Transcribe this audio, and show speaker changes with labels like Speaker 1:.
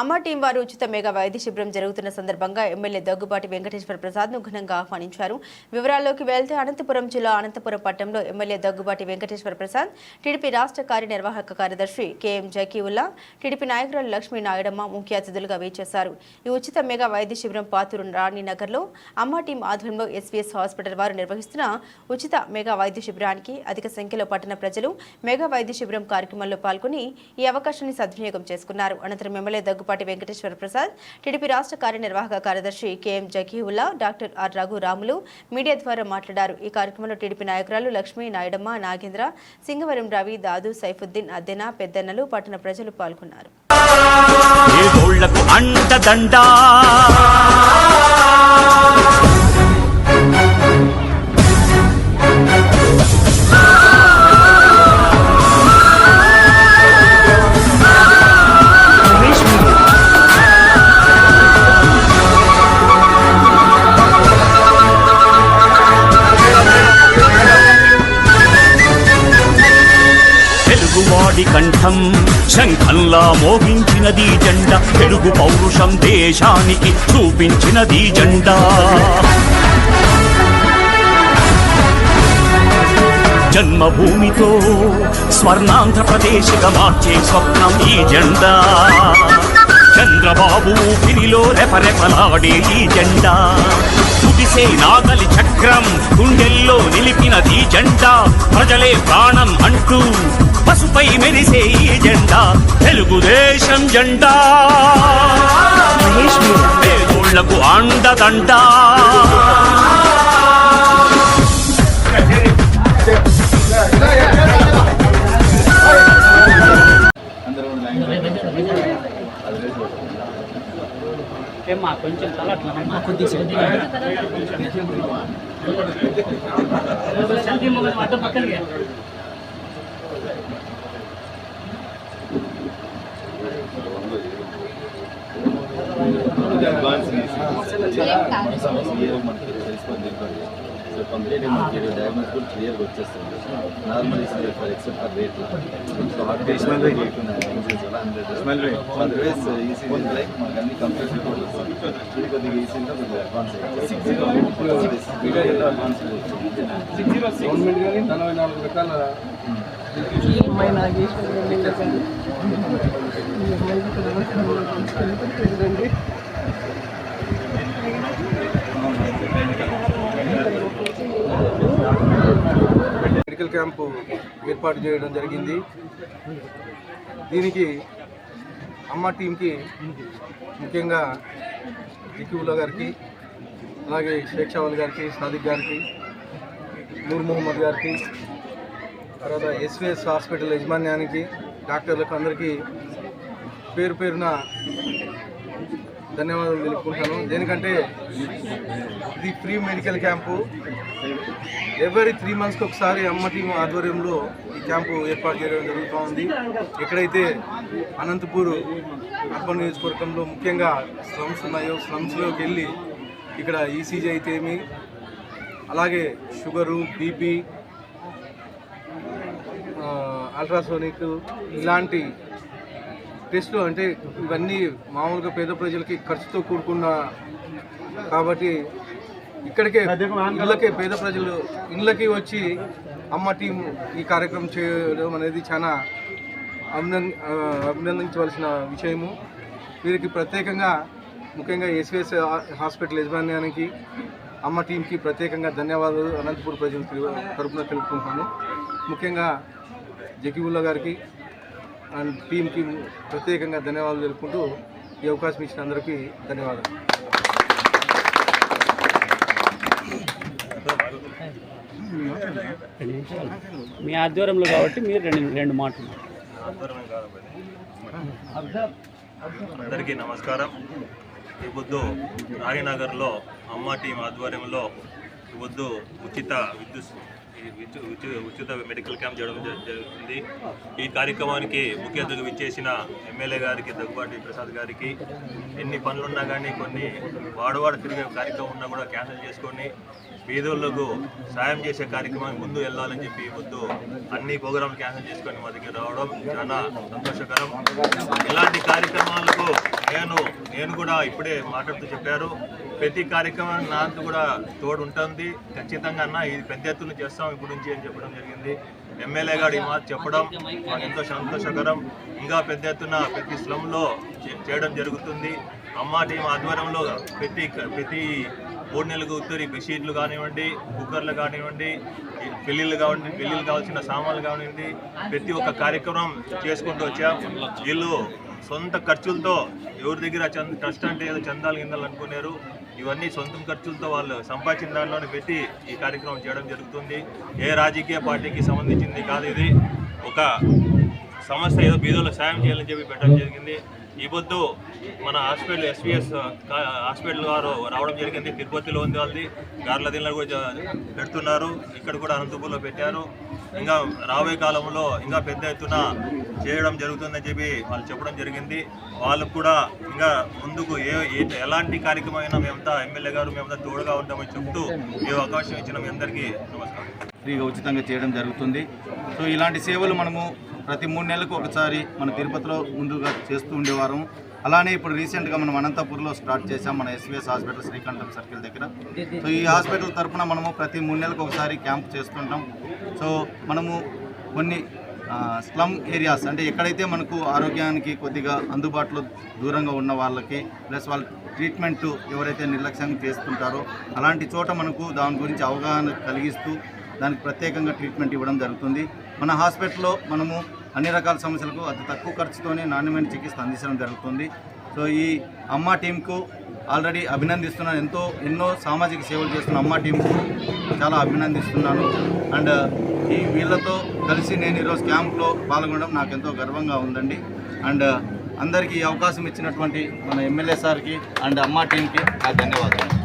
Speaker 1: అమ్మ టీం వారు ఉచిత మెగా వైద్య శిబిరం జరుగుతున్న సందర్భంగా ఎమ్మెల్యే దగ్గుబాటి వెంకటేశ్వర ప్రసాద్ను ఘనంగా ఆహ్వానించారు. వివరాల్లోకి వెళ్తే అనంతపురం జిల్లా అనంతపురం పట్టణంలో ఎమ్మెల్యే దగ్గుబాటి వెంకటేశ్వర ప్రసాద్ టీడీపీ రాష్ట్ర కార్యనిర్వాహక కార్యదర్శి కెఎం జకీవుల్లా టీడీపీ నాయకురాలు లక్ష్మీ నాయుడమ్మ ముఖ్య అతిథులుగా వేచేశారు. ఈ ఉచిత మెగా వైద్య శిబిరం పాతూరు రాణినగర్లో అమ్మ టీం ఆధ్వర్యంలో ఎస్వీఎస్ హాస్పిటల్ వారు నిర్వహిస్తున్న ఉచిత మెగా వైద్య శిబిరానికి అధిక సంఖ్యలో పట్టణ ప్రజలు మెగా వైద్య శిబిరం కార్యక్రమంలో పాల్గొని ఈ అవకాశాన్ని సద్వినియోగం చేసుకున్నారు. అనంతరం ఎమ్మెల్యే దగ్గు దగ్గుపాటి వెంకటేశ్వర ప్రసాద్ టీడీపీ రాష్ట్ర కార్యనిర్వాహక కార్యదర్శి K M Zakiulla doctor R Raghuramulu media ద్వారా మాట్లాడారు. ఈ కార్యక్రమంలో టీడీపీ నాయకురాలు లక్ష్మీ నాయుడమ్మ నాగేంద్ర సింగవరం రవి దాదు సైఫుద్దీన్ అద్దెన పెద్దన్నలు పట్టణ ప్రజలు పాల్గొన్నారు.
Speaker 2: ఏదోళ్ళకు కంఠం. శంఖంలా మోగించినది జెండ. తెలుగు పౌరుషం దేశానికి చూపించినది జెండా. జన్మభూమితో స్వర్ణాంధ్రప్రదేశ్గా మార్చే స్వప్నం ఈ జెండా. చంద్రబాబు ఊపిరిలో రెపరెపలాడే ఈ జెండా. కుదిసే నాగలి చక్రం గుండెల్లో నిలిపినది జెండా. ప్రజలే ప్రాణం అంటూ పసుపై మెరిసే ఈ జెండా తెలుగుదేశం జెండా. పేదోళ్ళకు అండదండా
Speaker 3: ఏమ్మా కొంచెం తల అట్లా అమ్మా. సెల్ఫీ అడ్డం
Speaker 4: అడ్వాన్స్ సో కంప్లీట్ మనకి డయాగ్నోస్ కూడా క్లియర్గా వచ్చేస్తుంది normal is for except for rate so heart patient otherwise EC like మనకి అన్ని కంప్లీట్ ఇది కొద్దిగా ఈసీలో కొద్దిగా అడ్వాన్స్ అడ్వాన్స్
Speaker 5: గవర్నమెంట్ కానీ నలభై నాలుగు రకాల మెడికల్ క్యాంపు ఏర్పాటు చేయడం జరిగింది. దీనికి అమ్మ టీంకి ముఖ్యంగా జిక్యూలా గారికి అలాగే షేక్ షావల్ గారికి సాదిక్ గారికి నూర్ మొహమ్మద్ గారికి తర్వాత ఎస్విఎస్ హాస్పిటల్ యజమాన్యానికి డాక్టర్లకు అందరికీ పేరు పేరున ధన్యవాదాలు తెలుపుకుంటాను. దేనికంటే ఇది ఫ్రీ మెడికల్ క్యాంపు. ఎవరి త్రీ మంత్స్కి ఒకసారి అమ్మ టీం ఆధ్వర్యంలో ఈ క్యాంపు ఏర్పాటు చేయడం జరుగుతూ ఉంది. ఎక్కడైతే అనంతపూర్ అర్బన్ నియోజకవర్గంలో ముఖ్యంగా స్లమ్స్ ఉన్నాయో స్లమ్స్లోకి వెళ్ళి ఇక్కడ ఈసీజీ అయితే ఏమి అలాగే షుగరు బీపీ అల్ట్రాసోనిక్ ఇలాంటి టెస్టులు అంటే ఇవన్నీ మామూలుగా పేద ప్రజలకి ఖర్చుతో కూడుకున్న కాబట్టి ఇక్కడికే ఇళ్ళకే పేద ప్రజలు ఇళ్ళకి వచ్చి అమ్మ టీం ఈ కార్యక్రమం చేయడం అనేది చాలా అభినంద అభినందించవలసిన విషయము. వీరికి ప్రత్యేకంగా ముఖ్యంగా ఎస్విఎస్ హాస్పిటల్ యజమాన్యానికి అమ్మ టీంకి ప్రత్యేకంగా ధన్యవాదాలు. అనంతపూర్ ప్రజలు తరపున తెలుపుకుంటున్నాను. ముఖ్యంగా జకీబుల్లా గారికి అండ్ టీంకి ప్రత్యేకంగా ధన్యవాదాలు తెలుపుకుంటూ ఈ అవకాశం ఇచ్చిన అందరికీ ధన్యవాదాలు.
Speaker 3: మీ ఆధ్వర్యంలో కాబట్టి మీరు రెండు రెండు మాటలు.
Speaker 6: అందరికీ నమస్కారం. ఈ పొద్దు రాణినగర్లో అమ్మ టీం ఆధ్వర్యంలో ఈ పొద్దు ఉచిత విద్యుత్ ఉచిత మెడికల్ క్యాంప్ చేయడం జరుగుతుంది. ఈ కార్యక్రమానికి ముఖ్య అతిథిగా విచ్చేసిన ఎమ్మెల్యే గారికి దగ్గుబాటి ప్రసాద్ గారికి ఎన్ని పనులున్నా కానీ కొన్ని వాడవాడ తిరిగే కార్యక్రమం ఉన్నా కూడా క్యాన్సిల్ చేసుకొని పేదోళ్ళకు సాయం చేసే కార్యక్రమానికి ముందు వెళ్ళాలని చెప్పి ముందు అన్ని ప్రోగ్రాంలు క్యాన్సిల్ చేసుకొని మా దగ్గర రావడం చాలా సంతోషకరం. ఇలాంటి కార్యక్రమాలకు నేను నేను కూడా ఇప్పుడే మాట్లాడుతూ చెప్పారు. ప్రతి కార్యక్రమం నాతో కూడా తోడు ఉంటుంది ఖచ్చితంగా అన్న ఇది పెద్ద ఎత్తున చేస్తాం ఇప్పుడు నుంచి అని చెప్పడం జరిగింది. ఎమ్మెల్యే గారు ఈ మాట చెప్పడం మాకు ఎంతో సంతోషకరం. ఇంకా పెద్ద ఎత్తున ప్రతి స్లంలో చే- చేయడం జరుగుతుంది. అమ్మ టీం ఆధ్వర్యంలో ప్రతి ప్రతి మూడు నెలలకు ఉత్తరి బెడ్షీట్లు కానివ్వండి కుక్కర్లు కానివ్వండి పెళ్ళిళ్ళు కావండి పెళ్ళిళ్ళు కావాల్సిన సామాన్లు కానివ్వండి ప్రతి ఒక్క కార్యక్రమం చేసుకుంటూ వచ్చాం. వీళ్ళు సొంత ఖర్చులతో ఎవరి దగ్గర చంద ట్రస్ట్ అంటే ఏదో చందాలు గిందాలు అనుకున్నారు ఇవన్నీ సొంత ఖర్చులతో వాళ్ళు సంపాదించిన దాంట్లోనే పెట్టి ఈ కార్యక్రమం చేయడం జరుగుతుంది. ఏ రాజకీయ పార్టీకి సంబంధించింది కాదు ఇది. ఒక సంస్థ ఏదో బీదోళ్ళకి సాయం చేయాలని చెప్పి పెట్టడం జరిగింది. ఈ పొద్దు మన హాస్పిటల్ ఎస్విఎస్ హాస్పిటల్ వారు రావడం జరిగింది. తిరుపతిలో ఉంది వాళ్ళది. గార్ల దీనిలో కూడా పెడుతున్నారు. ఇక్కడ కూడా అనంతపూర్లో పెట్టారు. ఇంకా రాబోయే కాలంలో ఇంకా పెద్ద ఎత్తున చేయడం జరుగుతుందని చెప్పి వాళ్ళు చెప్పడం జరిగింది. వాళ్ళకు కూడా ఇంకా ముందుకు ఏ ఎలాంటి కార్యక్రమం అయినా మేమంతా ఎమ్మెల్యే గారు మేమంతా తోడుగా ఉంటామని చెప్తూ ఈ అవకాశం ఇచ్చిన మీ అందరికీ నమస్కారం.
Speaker 7: ఫ్రీగా ఉచితంగా చేయడం జరుగుతుంది. సో ఇలాంటి సేవలు మనము ప్రతి మూడు నెలలకు ఒకసారి మన తిరుపతిలో ముందుగా చేస్తూ ఉండేవారం. అలానే ఇప్పుడు రీసెంట్గా మనం అనంతపూర్లో స్టార్ట్ చేసాం మన ఎస్వీఎస్ హాస్పిటల్ శ్రీకంఠం సర్కిల్ దగ్గర. సో ఈ హాస్పిటల్ తరఫున మనము ప్రతి మూడు నెలలకు ఒకసారి క్యాంప్ చేస్తుంటాం. సో మనము కొన్ని స్లమ్ ఏరియాస్ అంటే ఎక్కడైతే మనకు ఆరోగ్యానికి కొద్దిగా అందుబాటులో దూరంగా ఉన్న వాళ్ళకి ప్లస్ వాళ్ళ ట్రీట్మెంట్ ఎవరైతే నిర్లక్ష్యంగా చేస్తుంటారో అలాంటి చోట మనకు దాని గురించి అవగాహన కలిగిస్తూ దానికి ప్రత్యేకంగా ట్రీట్మెంట్ ఇవ్వడం జరుగుతుంది. మన హాస్పిటల్లో మనము అన్ని రకాల సమస్యలకు అతి తక్కువ ఖర్చుతోనే నాణ్యమైన చికిత్స అందించడం జరుగుతుంది. సో ఈ అమ్మ టీంకు ఆల్రెడీ అభినందిస్తున్నాను ఎంతో ఎన్నో సామాజిక సేవలు చేస్తున్న అమ్మ టీంకు చాలా అభినందిస్తున్నాను. అండ్ ఈ వీళ్ళతో కలిసి నేను ఈరోజు క్యాంప్లో పాల్గొనడం నాకు ఎంతో గర్వంగా ఉందండి. అండ్ అందరికీ ఈ అవకాశం ఇచ్చినటువంటి మన ఎమ్మెల్యే సార్కి అండ్ అమ్మ టీంకి నా ధన్యవాదాలు.